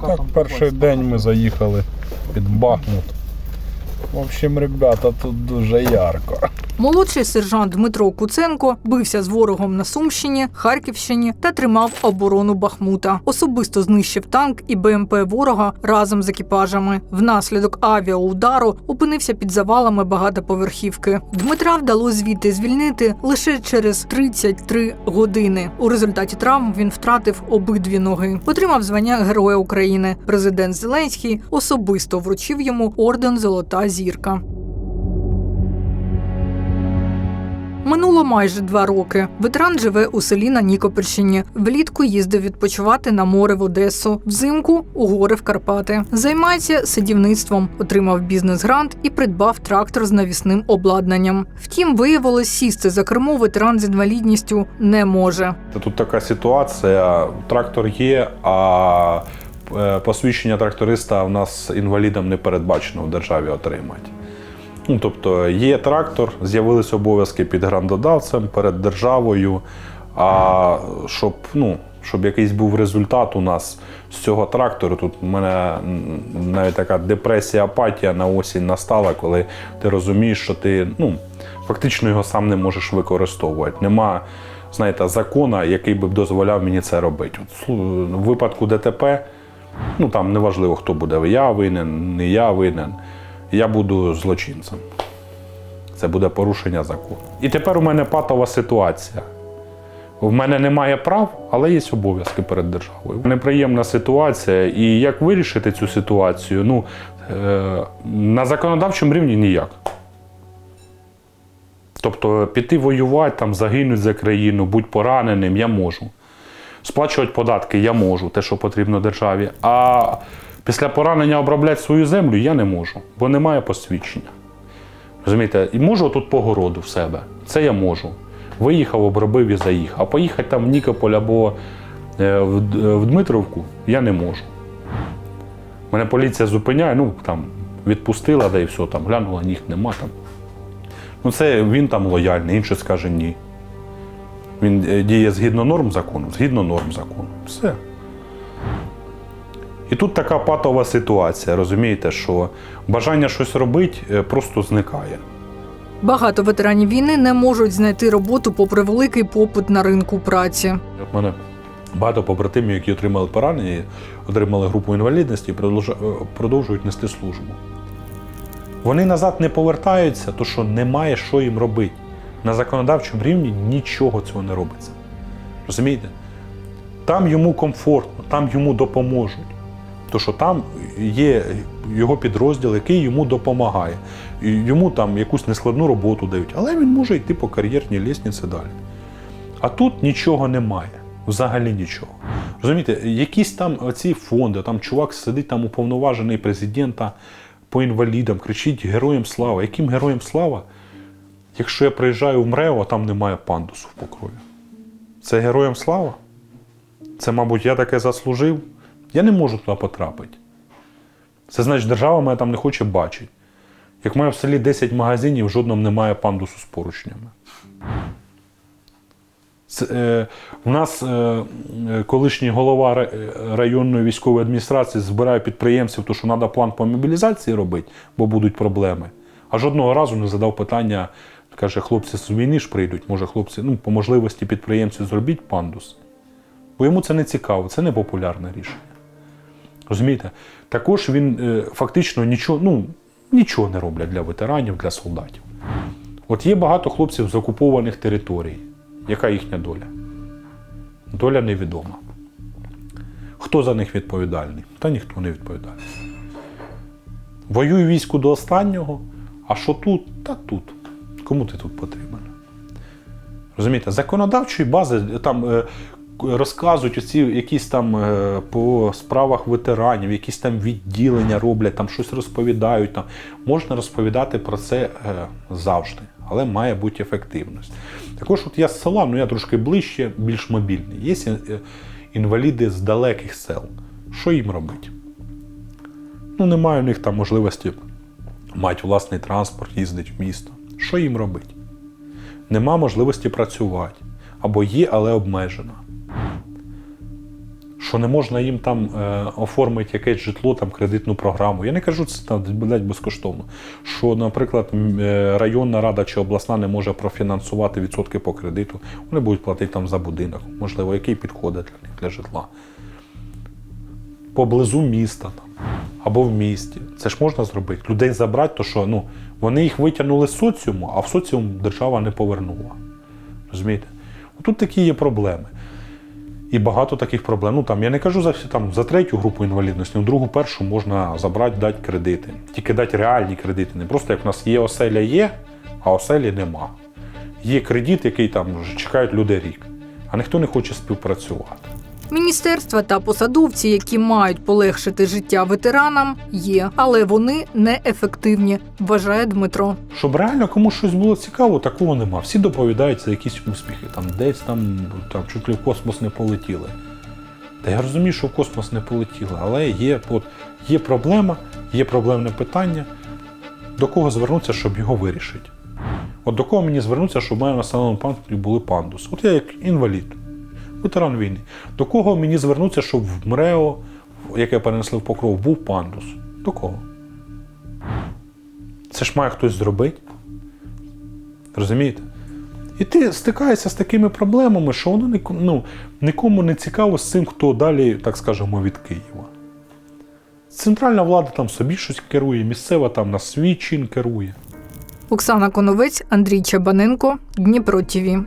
Так, там перший день ми заїхали під Бахмут. В общем, ребята, тут дуже ярко. Молодший сержант Дмитро Куценко бився з ворогом на Сумщині, Харківщині та тримав оборону Бахмута. Особисто знищив танк і БМП ворога разом з екіпажами. Внаслідок авіаудару опинився під завалами багатоповерхівки. Дмитра вдалося звідти звільнити лише через 33 години. У результаті травм він втратив обидві ноги. Отримав звання Героя України. Президент Зеленський особисто вручив йому орден Золота зірка. Минуло майже два роки. Ветеран живе у селі на Нікопольщині. Влітку їздив відпочивати на море в Одесу, взимку у гори в Карпати. Займається садівництвом, отримав бізнес-грант і придбав трактор з навісним обладнанням. Втім, виявилось, сісти за кермо ветеран з інвалідністю не може. Тут така ситуація: трактор є, а е, посвідчення тракториста в нас інвалідам не передбачено в державі отримати. Ну, тобто є трактор, з'явилися обов'язки під грандодавцем перед державою. А щоб, ну, щоб якийсь був результат у нас з цього трактору, тут у мене навіть така депресія, апатія на осінь настала, коли ти розумієш, що ти ну, фактично його сам не можеш використовувати. Нема, знаєте, закона, який би дозволяв мені це робити. От, в випадку ДТП, ну там неважливо, хто буде, я винен, не я винен. Я буду злочинцем. Це буде порушення закону. І тепер у мене патова ситуація. В мене немає прав, але є обов'язки перед державою. Неприємна ситуація. І як вирішити цю ситуацію? Ну, е, на законодавчому рівні ніяк. Тобто піти воювати, там, загинути за країну, будь пораненим, я можу. Сплачувати податки я можу, те, що потрібно державі. А після поранення обробляти свою землю я не можу, бо немає посвідчення. Розумієте, і можу тут по городу в себе. Це я можу. Виїхав, обробив і заїхав. А поїхати там в Нікополь або е, в Д- Дмитровку я не можу. Мене поліція зупиняє, ну там відпустила, да і все, там глянула, ніг нема там. Ну, це він там лояльний, інший скаже ні. Він е, діє згідно норм закону, згідно норм закону. Все. І тут така патова ситуація, розумієте, що бажання щось робити е, просто зникає. Багато ветеранів війни не можуть знайти роботу попри великий попит на ринку праці. От мене багато побратимів, які отримали поранення, отримали групу інвалідності, е, продовжують нести службу. Вони назад не повертаються, тому що немає що їм робити. На законодавчому рівні нічого цього не робиться. Розумієте? Там йому комфортно, там йому допоможуть. Тому що там є його підрозділ, який йому допомагає. Йому там якусь нескладну роботу дають, але він може йти по кар'єрній лісниці далі. А тут нічого немає. Взагалі нічого. Розумієте, якісь там оці фонди, там чувак сидить там уповноважений президента по інвалідам, кричить Героям слава. Яким героям слава? Якщо я приїжджаю в МРЕО, а там немає пандусу в покрові. Це героям слава? Це, мабуть, я таке заслужив. Я не можу туди потрапити. Це значить, держава мене там не хоче бачити. Як має в селі 10 магазинів, в жодному немає пандусу з поручнями. Це, е, у нас е, колишній голова е, районної військової адміністрації збирає підприємців, тому що треба план по мобілізації робити, бо будуть проблеми. А жодного разу не задав питання, каже, хлопці з війни ж прийдуть, може хлопці, ну, по можливості підприємців зробіть пандус. Бо йому це не цікаво, це не популярне рішення. Розумієте? Також він е, фактично нічого, ну, нічого не роблять для ветеранів, для солдатів. От є багато хлопців з окупованих територій. Яка їхня доля? Доля невідома. Хто за них відповідальний? Та ніхто не відповідальний. Воюю війську до останнього, а що тут, та тут. Кому ти тут потрібен? Розумієте, законодавчої бази там е, розказують оці якісь там е, по справах ветеранів, якісь там відділення роблять, там щось розповідають. Там. Можна розповідати про це е, завжди, але має бути ефективність. Також от я з села, ну я трошки ближче, більш мобільний. Є е, інваліди з далеких сел. Що їм робити? Ну, немає у них там можливості мати власний транспорт, їздити в місто. Що їм робити? Нема можливості працювати. Або є, але обмежена. Що не можна їм там е, оформити якесь житло, там кредитну програму. Я не кажу це там, блядь, безкоштовно. Що, наприклад, е, районна рада чи обласна не може профінансувати відсотки по кредиту, вони будуть платити там за будинок, можливо, який підходить для них для житла. Поблизу міста там, або в місті. Це ж можна зробити. Людей забрати, то що ну, вони їх витягнули з соціуму, а в соціум держава не повернула. Розумієте? Тут такі є проблеми. І багато таких проблем. Ну там я не кажу за всі там за третю групу інвалідності, ну другу, першу можна забрати, дати кредити. Тільки дати реальні кредити. Не просто як в нас є оселя є, а оселі нема. Є кредит, який там чекають люди рік, а ніхто не хоче співпрацювати. Міністерства та посадовці, які мають полегшити життя ветеранам, є, але вони неефективні, вважає Дмитро. Щоб реально комусь щось було цікаво, такого нема. Всі доповідають за якісь успіхи. Там десь там, там чуть ли в космос не полетіли. Та я розумію, що в космос не полетіли, але є, от, є проблема, є проблемне питання. До кого звернутися, щоб його вирішити? От до кого мені звернутися, щоб в мене населеному пункті були пандуси? От я як інвалід, ветеран війни. До кого мені звернутися, щоб в МРЕО, яке перенесли в покров, був пандус? До кого? Це ж має хтось зробити. Розумієте? І ти стикаєшся з такими проблемами, що воно ну, нікому не цікаво з цим, хто далі, так скажемо, від Києва. Центральна влада там собі щось керує, місцева там на свій чин керує. Оксана Коновець, Андрій Чабаненко, Дніпро ТІВІ.